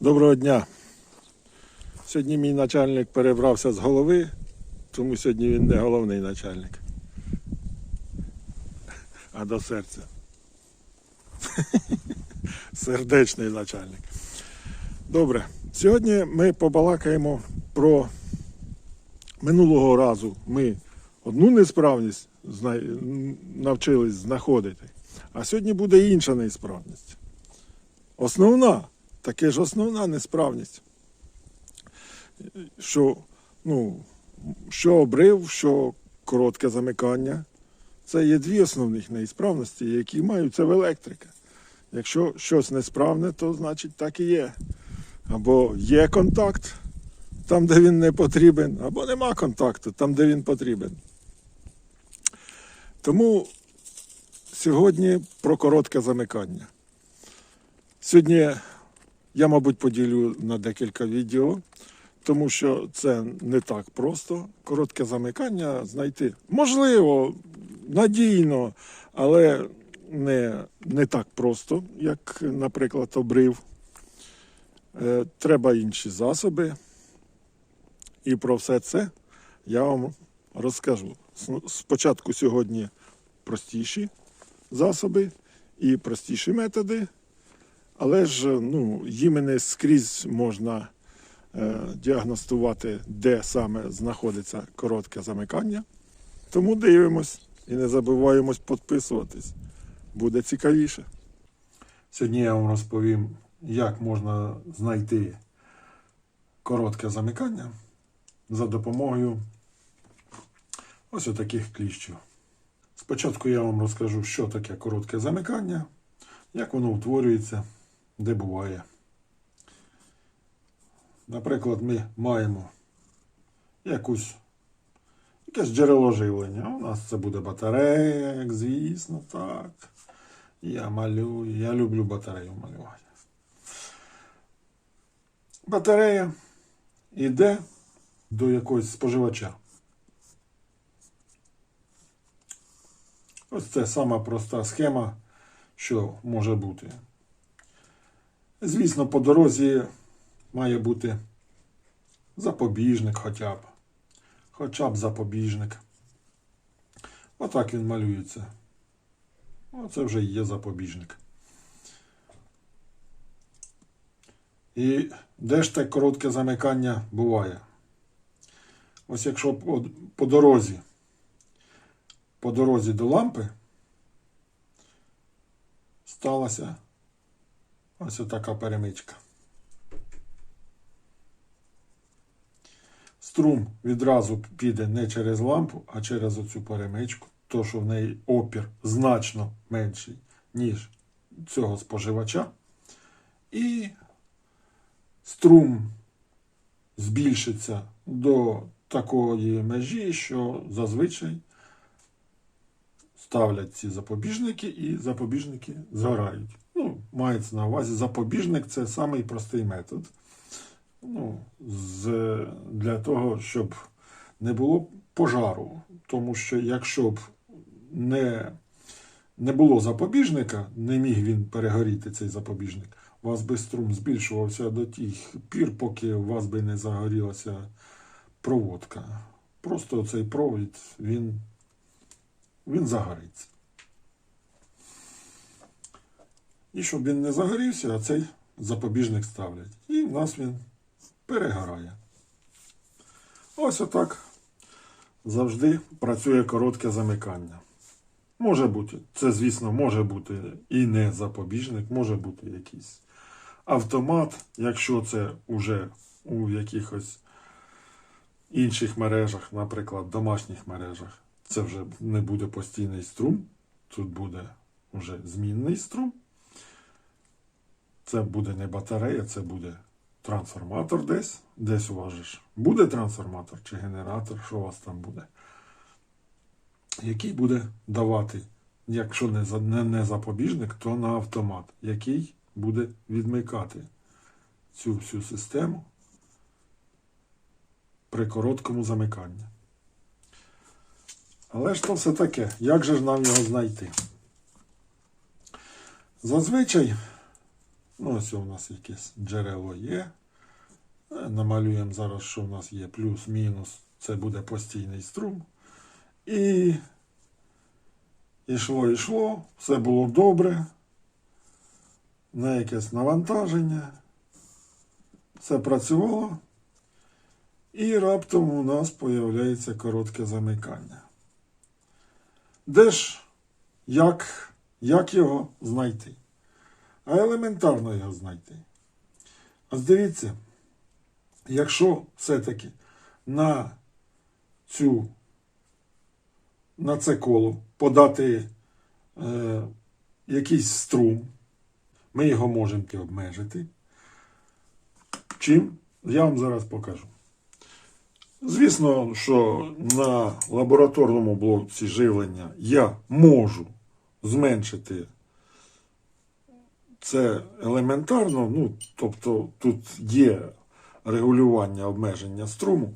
Доброго дня. Сьогодні мій начальник перебрався з голови, тому сьогодні він не головний начальник, а до серця. Сердечний начальник. Добре. Сьогодні ми побалакаємо про минулого разу ми одну несправність навчились знаходити, а сьогодні буде інша несправність. Основна, таке ж основна несправність. Що, ну, що обрив, що коротке замикання. Це є дві основних неісправності, які маються в електрика. Якщо щось несправне, то значить так і є. Або є контакт там, де він не потрібен, або нема контакту там, де він потрібен. Тому сьогодні про коротке замикання. Сьогодні я, мабуть, поділю на декілька відео, тому що це не так просто. Коротке замикання знайти. Можливо, надійно, але не, не так просто, як, наприклад, обрив. Е, Треба інші засоби. І про все це я вам розкажу. Спочатку сьогодні простіші засоби і простіші методи. Але ж ну, їми не скрізь можна е, діагностувати, де саме знаходиться коротке замикання. Тому дивимось і не забуваємось підписуватись. Буде цікавіше. Сьогодні я вам розповім, як можна знайти коротке замикання за допомогою ось таких кліщів. Спочатку я вам розкажу, що таке коротке замикання, як воно утворюється, де буває. Наприклад, ми маємо якусь, якесь джерело живлення. У нас це буде батарея, як звісно, так. Я малюю, я люблю батарею малювати. Батарея йде до якогось споживача. Ось це сама проста схема, що може бути. Звісно, по дорозі має бути запобіжник хоча б. Хоча б запобіжник. Отак він малюється. Оце вже є запобіжник. І де ж те коротке замикання буває? Ось якщо по, дорозі, по дорозі до лампи сталася ось така перемичка. Струм відразу піде не через лампу, а через оцю перемичку, то що в неї опір значно менший, ніж цього споживача. І струм збільшиться до такої межі, що зазвичай ставлять ці запобіжники і запобіжники згорають. Ну, мається на увазі запобіжник це самий простий метод. Ну, з, для того, щоб не було пожару. Тому що якщо б не, не було запобіжника, не міг він перегоріти цей запобіжник, у вас би струм збільшувався до тих пір, поки у вас би не загорілася проводка. Просто цей провід, він, він загориться. І щоб він не загорівся, а цей запобіжник ставлять. І в нас він перегорає. Ось отак завжди працює коротке замикання. Може бути, це, звісно, може бути і не запобіжник, може бути якийсь автомат, якщо це вже у якихось інших мережах, наприклад, домашніх мережах, це вже не буде постійний струм, тут буде вже змінний струм. Це буде не батарея, це буде трансформатор десь. Десь у вас ж буде трансформатор чи генератор, що у вас там буде. Який буде давати, якщо не, не, не запобіжник, то на автомат, який буде відмикати цю всю систему при короткому замиканні. Але ж то все таке, як же ж нам його знайти? Зазвичай Ну, ось у нас якесь джерело є. Е, Намалюємо зараз, що в нас є плюс-мінус. Це буде постійний струм. І йшло, йшло, все було добре. На якесь навантаження. Все працювало. І раптом у нас появляється коротке замикання. Де ж, як, як його знайти? А елементарно його знайти. Ось дивіться, якщо все-таки на цю, на це коло подати е, якийсь струм, ми його можемо обмежити. Чим? Я вам зараз покажу. Звісно, що на лабораторному блоці живлення я можу зменшити це елементарно, ну, тобто тут є регулювання обмеження струму.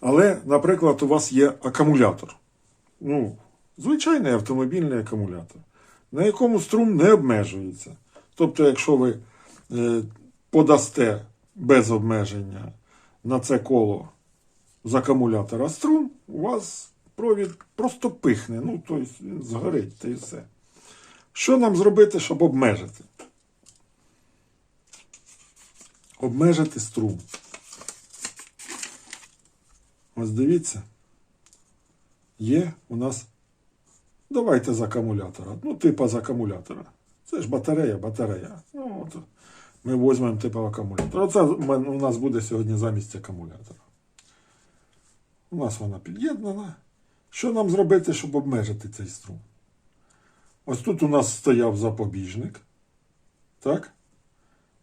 Але, наприклад, у вас є акумулятор. Ну, звичайний автомобільний акумулятор, на якому струм не обмежується. Тобто, якщо ви е, подасте без обмеження на це коло з акумулятора струм, у вас провід просто пихне. Ну, тобто він згорить та і все. Що нам зробити, щоб обмежити? Обмежити струм. Ось дивіться. Є у нас. Давайте з акумулятора. Ну, типа з акумулятора. Це ж батарея, батарея. Ну, от ми візьмемо типу акумулятор. Оце у нас буде сьогодні замість акумулятора. У нас вона під'єднана. Що нам зробити, щоб обмежити цей струм? Ось тут у нас стояв запобіжник. Так?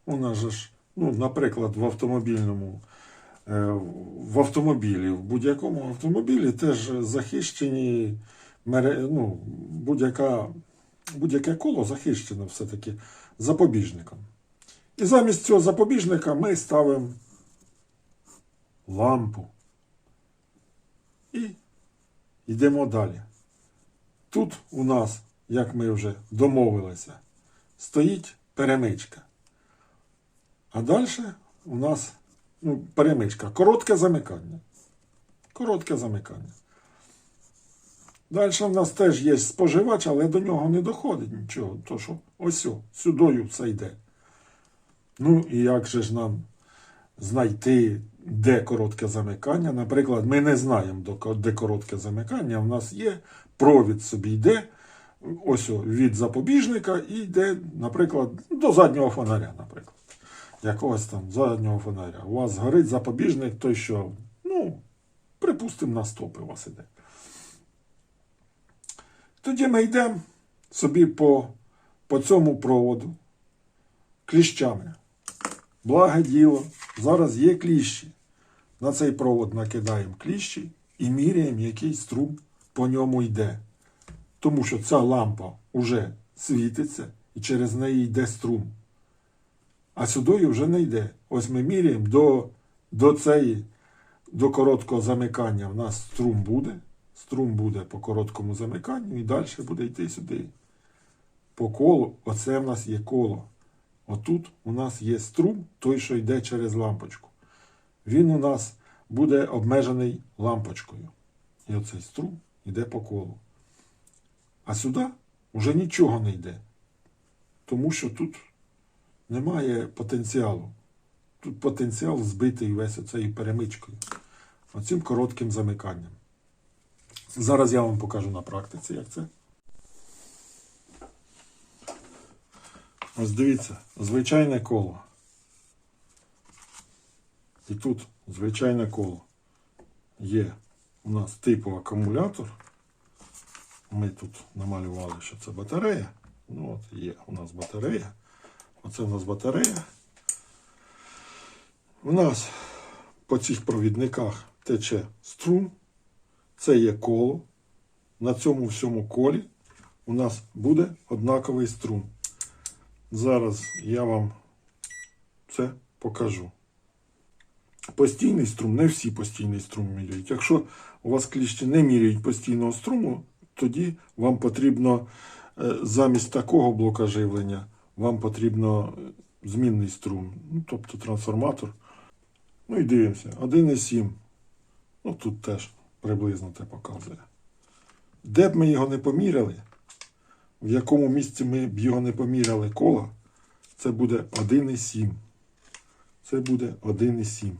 У нас же ж, ну, наприклад, в автомобільному, е, в автомобілі, в будь-якому автомобілі теж захищені ну, будь-яке коло захищено все-таки запобіжником. І замість цього запобіжника ми ставимо лампу. І йдемо далі. Тут у нас, як ми вже домовилися, стоїть перемичка. А далі у нас ну, перемичка, коротке замикання. Коротке замикання. Далі в нас теж є споживач, але до нього не доходить нічого. То що ось сюдою все йде. Ну і як же ж нам знайти, де коротке замикання? Наприклад, ми не знаємо, де коротке замикання. У нас є провід собі йде, ось від запобіжника і йде, наприклад, до заднього фонаря, наприклад. Якогось там заднього фонаря. У вас горить запобіжник, той що, ну, припустимо, на стопи у вас іде. Тоді ми йдемо собі по, по цьому проводу кліщами. Благе діло, зараз є кліщі. На цей провод накидаємо кліщі і міряємо, який струм по ньому йде. Тому що ця лампа вже світиться і через неї йде струм. А сюди вже не йде. Ось ми міряємо до, до цієї, до короткого замикання. В нас струм буде. Струм буде по короткому замиканню і далі буде йти сюди. По колу, оце в нас є коло. Отут у нас є струм, той, що йде через лампочку. Він у нас буде обмежений лампочкою. І оцей струм йде по колу. А сюди вже нічого не йде. Тому що тут немає потенціалу. Тут потенціал збитий весь оцею перемичкою. Оцим коротким замиканням. Зараз я вам покажу на практиці, як це. Ось дивіться, звичайне коло. І тут звичайне коло. Є у нас типу акумулятор. Ми тут намалювали, що це батарея. Ну от є у нас батарея. Оце у нас батарея. У нас по цих провідниках тече струм. Це є коло. На цьому всьому колі у нас буде однаковий струм. Зараз я вам це покажу. Постійний струм, не всі постійний струм міряють. Якщо у вас кліщі не міряють постійного струму, тоді вам потрібно е, замість такого блока живлення вам потрібно змінний струм, ну, тобто трансформатор. Ну і дивимося, 1,7. Ну тут теж приблизно те показує. Де б ми його не поміряли, в якому місці ми б його не поміряли кола, це буде 1,7. Це буде 1,7.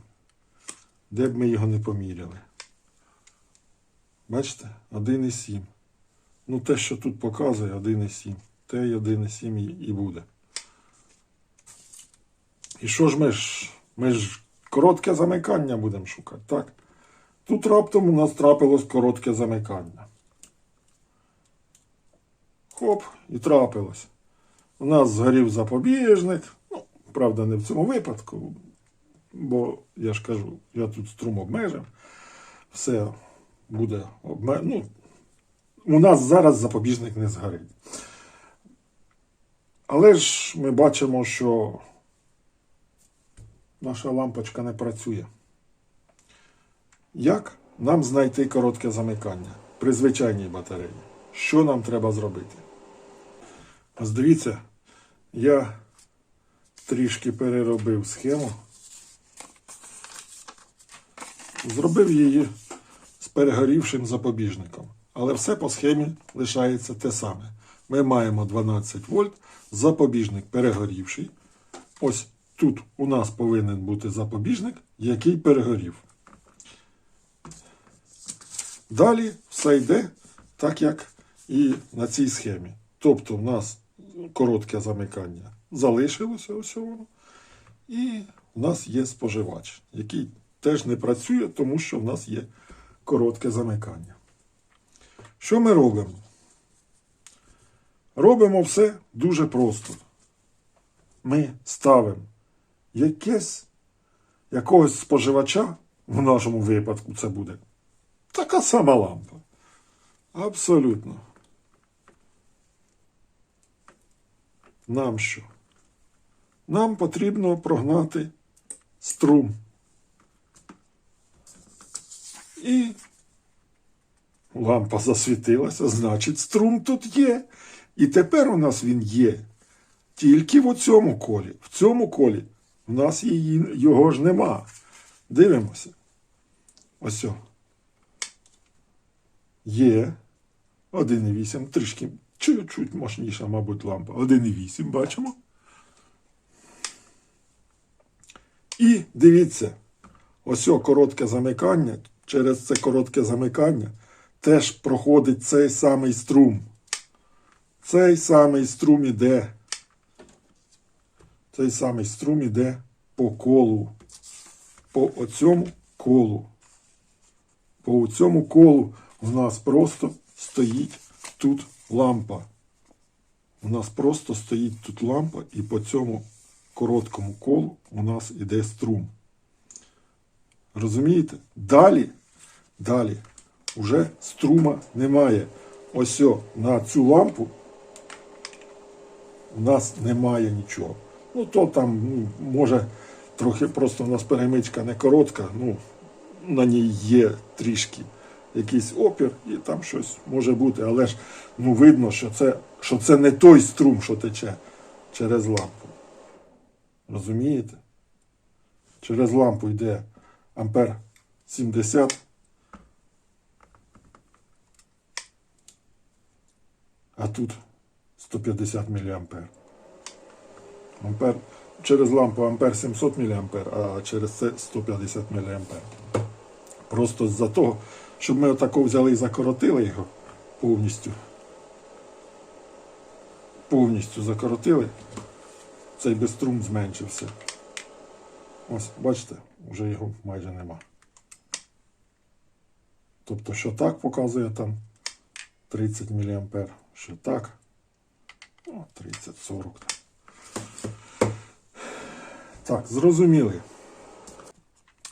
Де б ми його не поміряли. Бачите? 1,7. Ну, те, що тут показує 1,7. Те й 1,7 і- буде. І що ж ми ж? Ми ж коротке замикання будемо шукати, так? Тут раптом у нас трапилось коротке замикання. Хоп, і трапилось. У нас згорів запобіжник. Ну, правда, не в цьому випадку, бо я ж кажу, я тут струм обмежив. Все буде обме... У нас зараз запобіжник не згорить. Але ж ми бачимо, що наша лампочка не працює. Як нам знайти коротке замикання при звичайній батареї? Що нам треба зробити? Ось дивіться, я трішки переробив схему. Зробив її з перегорівшим запобіжником. Але все по схемі лишається те саме. Ми маємо 12 вольт, запобіжник перегорівший. Ось тут у нас повинен бути запобіжник, який перегорів. Далі все йде так, як і на цій схемі. Тобто в нас коротке замикання залишилося ось воно. І в нас є споживач, який теж не працює, тому що в нас є коротке замикання. Що ми робимо? Робимо все дуже просто. Ми ставимо якесь, якогось споживача, в нашому випадку це буде така сама лампа. Абсолютно. Нам що? Нам потрібно прогнати струм. І лампа засвітилася, значить, струм тут є. І тепер у нас він є тільки в цьому колі. В цьому колі у нас її, його ж нема. Дивимося. Ось. о. Є 1,8, трішки чуть-чуть мощніша, мабуть, лампа. 1,8 бачимо. І дивіться, ось о коротке замикання. Через це коротке замикання теж проходить цей самий струм. Цей самий струм іде. Цей самий струм іде по колу. По оцьому колу. По цьому колу у нас просто стоїть тут лампа. У нас просто стоїть тут лампа, і по цьому короткому колу у нас іде струм. Розумієте? Далі, далі уже струма немає. Ось на цю лампу у нас немає нічого. Ну, то там, ну, може, трохи просто у нас перемичка не коротка, ну, на ній є трішки якийсь опір, і там щось може бути, але ж ну, видно, що це, що це не той струм, що тече через лампу. Розумієте? Через лампу йде ампер 70. А тут 150 мА. Ампер, через лампу ампер 700 мА, а через це 150 мА. Просто з-за того, щоб ми отако взяли і закоротили його повністю. Повністю закоротили, цей безструм зменшився. Ось, бачите, вже його майже нема. Тобто, що так показує там 30 мА, що так, ну, 30-40. Так, зрозуміли.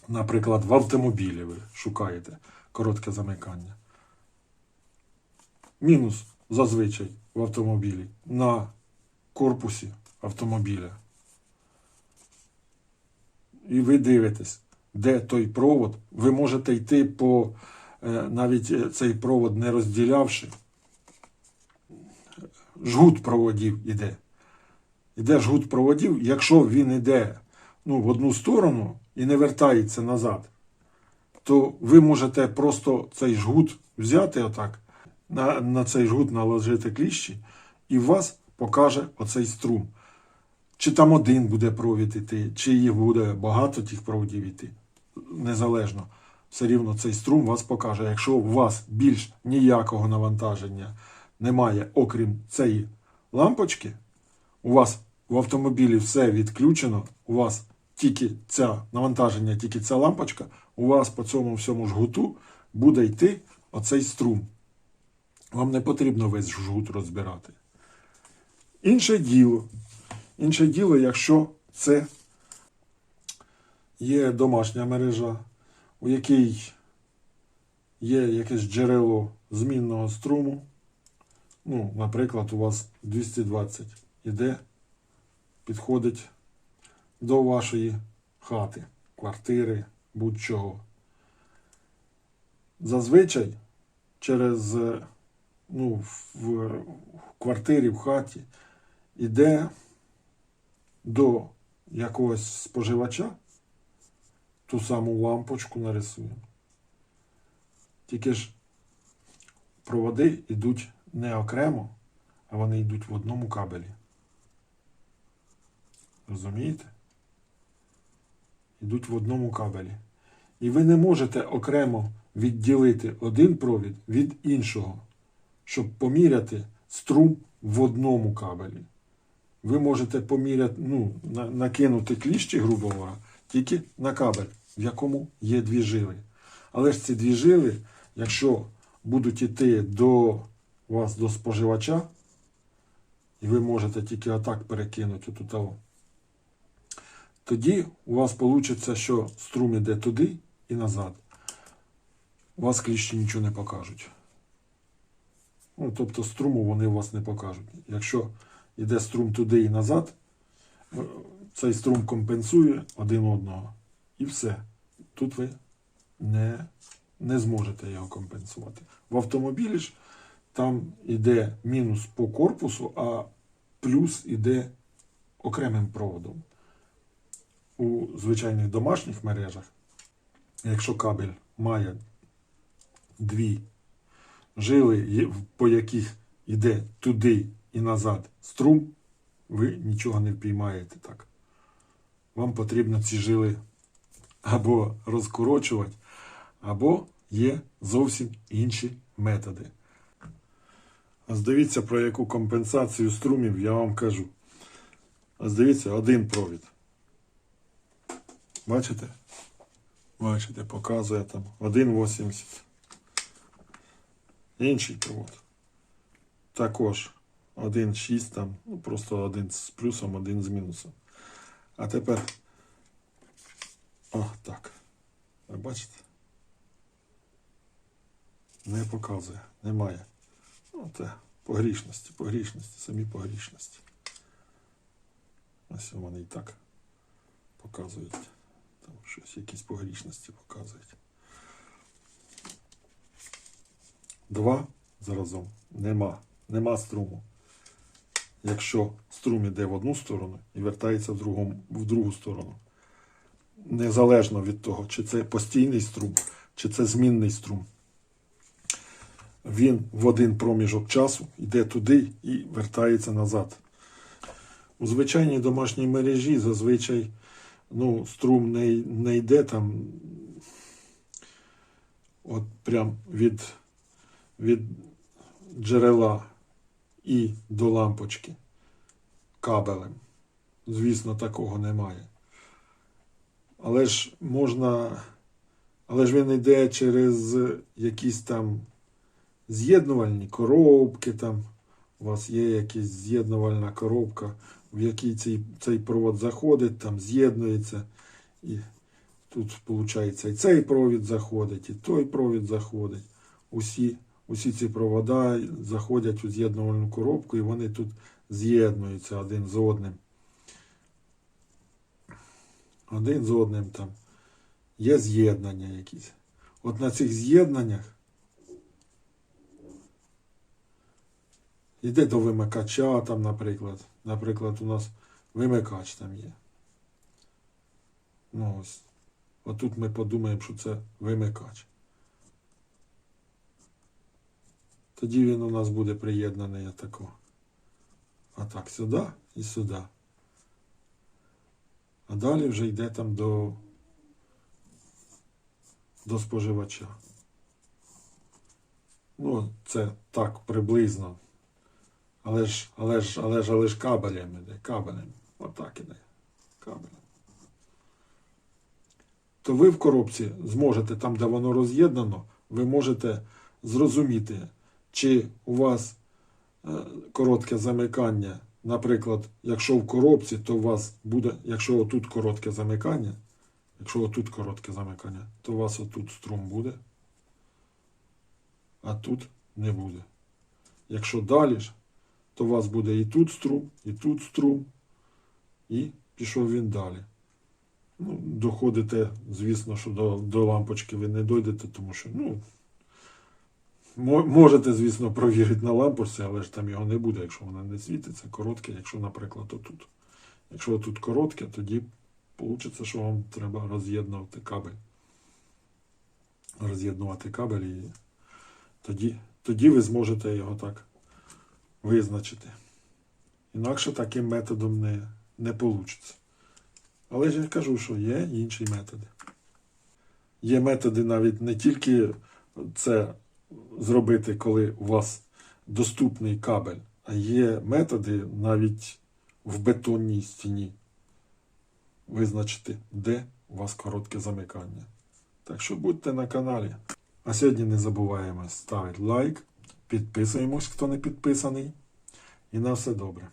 Наприклад, в автомобілі ви шукаєте коротке замикання. Мінус зазвичай в автомобілі на корпусі автомобіля. І ви дивитесь, де той провод. Ви можете йти по навіть е, цей провод не розділявши. Жгут проводів іде. йде жгут проводів, якщо він йде ну, в одну сторону і не вертається назад, то ви можете просто цей жгут взяти отак, на, на цей жгут наложити кліщі, і вас покаже оцей струм. Чи там один буде провід іти, чи їх буде багато тих проводів іти. Незалежно. Все рівно цей струм вас покаже. Якщо у вас більш ніякого навантаження немає, окрім цієї лампочки, у вас в автомобілі все відключено, у вас тільки ця навантаження, тільки ця лампочка, у вас по цьому всьому жгуту буде йти оцей струм. Вам не потрібно весь жгут розбирати. Інше діло. Інше діло, якщо це є домашня мережа, у якій є якесь джерело змінного струму. Ну, наприклад, у вас 220 іде, підходить до вашої хати, квартири, будь-чого. Зазвичай через ну, в, квартирі, в хаті іде до якогось споживача ту саму лампочку нарисуємо. Тільки ж проводи йдуть не окремо, а вони йдуть в одному кабелі. Розумієте? Йдуть в одному кабелі. І ви не можете окремо відділити один провід від іншого, щоб поміряти струм в одному кабелі. Ви можете поміряти, ну, накинути кліщі, грубо говоря, тільки на кабель, в якому є дві жили. Але ж ці дві жили, якщо будуть йти до вас до споживача, і ви можете тільки отак перекинути того, тоді у вас вийде, що струм іде туди і назад. У вас кліщі нічого не покажуть. Ну, тобто струму вони у вас не покажуть. Якщо йде струм туди і назад, цей струм компенсує один одного. І все. Тут ви не, не зможете його компенсувати. В автомобілі ж там йде мінус по корпусу, а плюс іде окремим проводом. У звичайних домашніх мережах, якщо кабель має дві жили, по яких йде туди і назад струм, ви нічого не впіймаєте так. Вам потрібно ці жили або розкорочувати, або є зовсім інші методи. Ось дивіться, про яку компенсацію струмів я вам кажу. Ось дивіться, один провід. Бачите? Бачите, показує там 1,80. Інший провод. Також 1,6 там, ну просто один з плюсом, один з мінусом. А тепер. О, так. Ви бачите? Не показує, немає. Ну, це погрішності, погрішності, самі погрішності. Ось вони і так показують. Там щось, якісь погрішності показують. Два заразом нема. Нема струму. Якщо струм іде в одну сторону і вертається в, другому, в другу сторону. Незалежно від того, чи це постійний струм, чи це змінний струм. Він в один проміжок часу йде туди і вертається назад. У звичайній домашній мережі зазвичай ну, струм не, не йде там от прям від, від джерела і до лампочки кабелем. Звісно, такого немає. Але ж можна. Але ж він йде через якісь там з'єднувальні коробки. Там. У вас є якась з'єднувальна коробка, в якій цей, цей провод заходить, там з'єднується. І тут, виходить, і цей провід заходить, і той провід заходить. Усі, усі ці провода заходять у з'єднувальну коробку, і вони тут з'єднуються один з одним. Один з одним там. Є з'єднання якісь. От на цих з'єднаннях йде до вимикача, там, наприклад. Наприклад, у нас вимикач там є. Ну ось. Отут ми подумаємо, що це вимикач. Тоді він у нас буде приєднаний отако. А так, сюди і сюди. А далі вже йде там до, до споживача. Ну, це так приблизно. Але ж, але ж, але ж, але ж кабелем іде, кабелем. Отак іде. Кабелем. То ви в коробці зможете, там, де воно роз'єднано, ви можете зрозуміти, чи у вас е, коротке замикання. Наприклад, якщо в коробці, то у вас буде, якщо отут коротке замикання, якщо отут коротке замикання, то у вас отут струм буде, а тут не буде. Якщо далі то у вас буде і тут струм, і тут струм, і пішов він далі. Ну, доходите, звісно, що до, до лампочки ви не дойдете, тому що, ну, можете, звісно, провірити на лампочці, але ж там його не буде, якщо вона не світиться. Коротке, якщо, наприклад, отут. Якщо тут коротке, тоді вийде, що вам треба роз'єднувати кабель. Роз'єднувати кабель і тоді, тоді ви зможете його так визначити. Інакше таким методом не, не вийде. Але ж я кажу, що є інші методи. Є методи навіть не тільки це зробити, коли у вас доступний кабель, а є методи навіть в бетонній стіні визначити, де у вас коротке замикання. Так що будьте на каналі. А сьогодні не забуваємо ставити лайк, підписуємось, хто не підписаний. І на все добре.